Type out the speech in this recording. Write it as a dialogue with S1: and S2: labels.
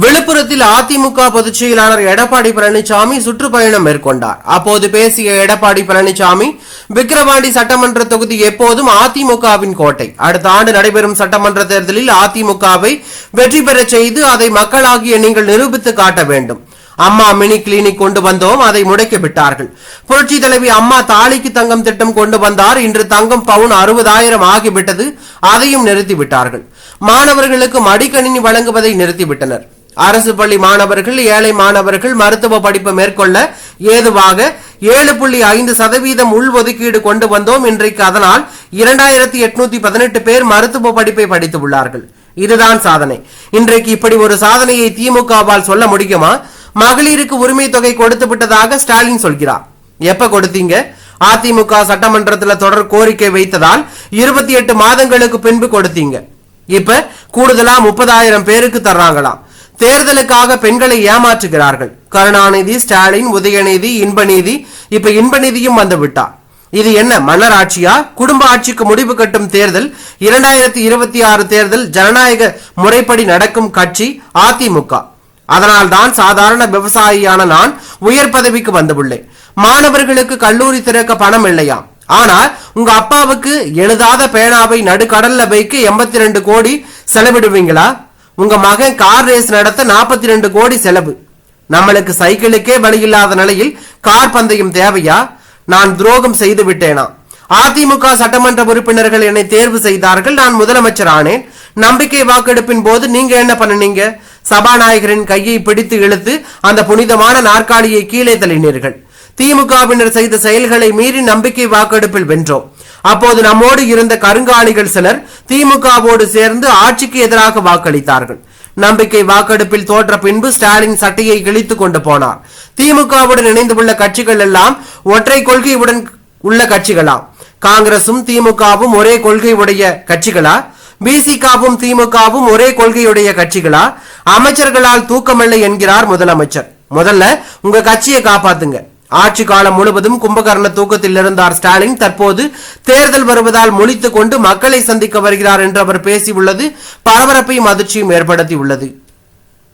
S1: விழுப்புரத்தில் அதிமுக பொதுச் செயலாளர் எடப்பாடி பழனிசாமி சுற்றுப்பயணம் மேற்கொண்டார். அப்போது பேசிய எடப்பாடி பழனிசாமி விக்கிரவாண்டி சட்டமன்ற தொகுதி எப்போதும் அதிமுகவின் கோட்டை. அடுத்த ஆண்டு நடைபெறும் சட்டமன்ற தேர்தலில் அதிமுகவை வெற்றி பெறச் செய்து அதை மக்களாகிய நீங்கள் நிரூபித்து காட்ட வேண்டும். அம்மா மினி கிளினிக் கொண்டு வந்தோம் அதை முடக்கி விட்டார்கள். புரட்சி தலைவி அம்மா தாலிக்கு தங்கம் திட்டம் கொண்டு வந்தார். இன்று தங்கம் பவுன் அறுபதாயிரம் ஆகிவிட்டது அதையும் நிறுத்திவிட்டார்கள். மாணவர்களுக்கு மடிக்கணினி வழங்குவதை நிறுத்திவிட்டனர். அரசு பள்ளி மாணவர்கள் ஏழை மாணவர்கள் மருத்துவ படிப்பு மேற்கொள்ள ஏதுவாக ஏழு புள்ளி ஐந்து சதவீதம் உள்ஒதுக்கீடு கொண்டு வந்தோம். இன்றைக்கு அதனால் இரண்டாயிரத்தி எட்நூத்தி பதினெட்டு பேர் மருத்துவ படிப்பை படித்து உள்ளார்கள் இதுதான் சாதனை. இன்றைக்கு இப்படி ஒரு சாதனையை திமுகவால் சொல்ல முடியுமா? மகளிருக்கு உரிமை தொகை கொடுத்து விட்டதாக ஸ்டாலின் சொல்கிறார். எப்ப கொடுத்தீங்க? அதிமுக சட்டமன்றத்தில் தொடர் கோரிக்கை வைத்ததால் இருபத்தி எட்டு மாதங்களுக்கு பின்பு கொடுத்தீங்க. இப்ப கூடுதலா முப்பதாயிரம் பேருக்கு தர்றாங்களாம். தேர்தலுக்காக பெண்களை ஏமாற்றுகிறார்கள். கருணாநிதி ஸ்டாலின் உதயநிதி இன்பநீதி இப்ப இன்பநீதியும் வந்து விட்டார் இது என்ன மன்னர் ஆட்சியா? குடும்ப ஆட்சிக்கு முடிவு கட்டும் தேர்தல் இரண்டாயிரத்தி இருபத்தி ஆறு தேர்தல் ஜனநாயக முறைப்படி நடக்கும் கட்சி அதிமுக. அதனால்தான் சாதாரண விவசாயியான நான் உயர் பதவிக்கு வந்துள்ளேன். மாணவர்களுக்கு கல்லூரி திறக்க பணம் இல்லையாம் ஆனால் உங்க அப்பாவுக்கு எழுதாத பேனாவை நடுக்கடல்ல வைக்க எண்பத்தி ரெண்டு கோடி செலவிடுவீங்களா? உங்க மகன் கார் ரேஸ் நடத்த நாற்பத்தி ரெண்டு கோடி செலவு. நம்மளுக்கு சைக்கிளுக்கே வழி இல்லாத நிலையில் கார் பந்தயம் தேவையா? நான் துரோகம் செய்து விட்டேனா? அதிமுக சட்டமன்ற உறுப்பினர்கள் என்னை தேர்வு செய்தார்கள் நான் முதலமைச்சர் ஆனேன். நம்பிக்கை வாக்கெடுப்பின் போது நீங்க என்ன பண்ணுனீங்க? சபாநாயகரின் கையை பிடித்து இழுத்து அந்த புனிதமான நாற்காலியை கீழே தள்ளினீர்கள். திமுகவினர் செய்த செயல்களை மீறி நம்பிக்கை வாக்கெடுப்பில் வென்றோம். அப்போது நம்மோடு இருந்த கருங்காலிகள் சிலர் திமுகவோடு சேர்ந்து ஆட்சிக்கு எதிராக வாக்களித்தார்கள். நம்பிக்கை வாக்கெடுப்பில் தோற்ற பின்பு ஸ்டாலின் சட்டையை கிழித்துக் கொண்டு போனார். திமுகவுடன் இணைந்துள்ள கட்சிகள் எல்லாம் ஒற்றை கொள்கையுடன் உள்ள கட்சிகளாம். காங்கிரசும் திமுகவும் ஒரே கொள்கை உடைய கட்சிகளா பிசிகாவும் திமுகவும் ஒரே கொள்கையுடைய கட்சிகளா? அமைச்சர்களால் தூக்கமில்லை என்கிறார் முதலமைச்சர். முதல்ல உங்க கட்சியை காப்பாத்துங்க. ஆட்சி காலம் முழுவதும் கும்பகர்ண தூக்கத்தில் இருந்தார் ஸ்டாலின். தற்போது தேர்தல் வருவதால் முழித்துக் கொண்டு மக்களை சந்திக்க வருகிறார் என்று அவர் பேசியுள்ளது. பரபரப்பையும் அதிர்ச்சியும் ஏற்படுத்தியுள்ளது.